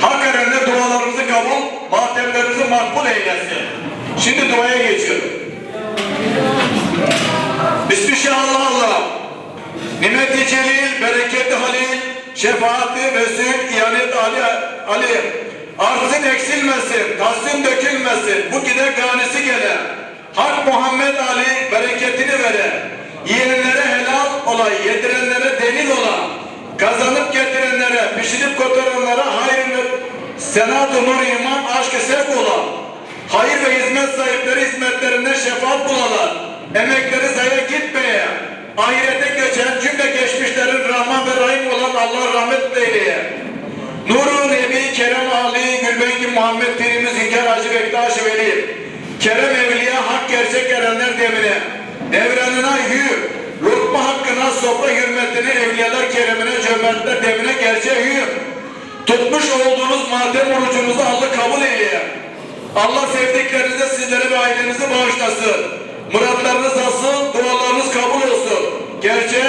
Hak erenler kabul, matemlerimizi makbul eylesin. Şimdi duaya geçiyorum. Bismillah Allah. Nimeti Celil, bereketli Halil, şefaatli Mesut, ihanet Ali, Ali. Arzın eksilmesin, tasdin dökülmesin. Bu gide ganisi gele. Hak Muhammed Ali bereketini vere. Yiyenlere helal olay, yedirenlere senat-ı nur iman aşkı olan. Hayır ve hizmet sahipleri hizmetlerinden şefaat bulalar. Emekleri zaya gitmeye. Ahirete geçen cümle geçmişlerin Rahman ve Rahim olan Allah rahmet eyleye. Nuru Nebi Kerem Ali Gülbengi Muhammed Pirimiz Hünkar Hacı Bektaş Veli. Kerem Evliya Hak Gerçek Erenler Demine. Devranına hü. Lokma hakkına sofra hürmetine evliyalar keremine cömertler demine gerçeğe hü. Tutmuş olduğunuz matem orucunuzu Allah kabul eyleye. Allah sevdiklerinize sizlere ve ailenizi bağışlasın. Muratlarınız alsın, dualarınız kabul olsun. Gerçeğe